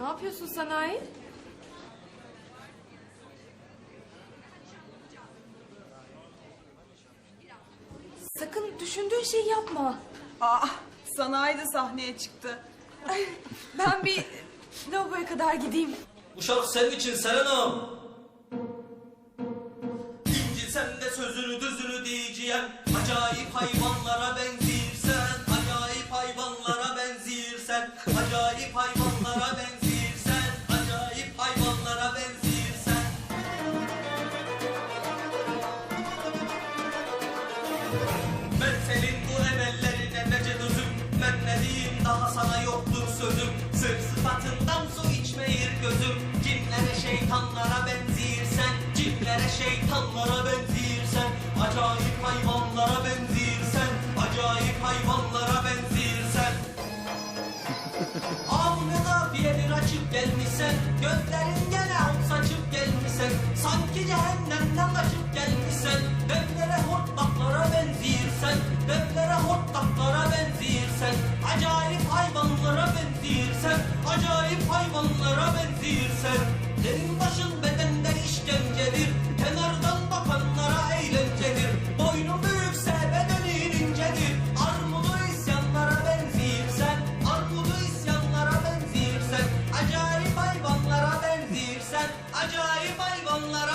Ne yapıyorsun sanayi? Sakın düşündüğün şeyi yapma. Aa, sanayi de sahneye çıktı. Ben bir lavaboya kadar gideyim. Bu şarkı senin için Serenam. İncil sen de sözünü düzünü diyeceğim. Acayip hayvanlara benzirsen. Acayip hayvanlara benzirsen. Acayip hayvanlara benzirsen. Ben senin bu emellerine mecedüzüm Ben ne diyeyim daha sana yoktur sözüm. Sır sıfatından su içmeyir gözüm. Cinlere şeytanlara benzirsen Cinlere şeytanlara benzirsen Acayip hayvanlara benzirsen Acayip hayvanlara benzirsen Ağzına diye bir açıp gelmişsen Gözlerin gene alt saçıp gelmişsen Sanki cehennemden acayip hayvanlara benzirsen Senin başın bedenden işkencedir. Kenardan bakanlara eğlencedir. Boynun büyükse bedenin incedir. Armudu isyanlara benzirsen Armudu isyanlara benzirsen Acayip hayvanlara benzirsen Acayip hayvanlara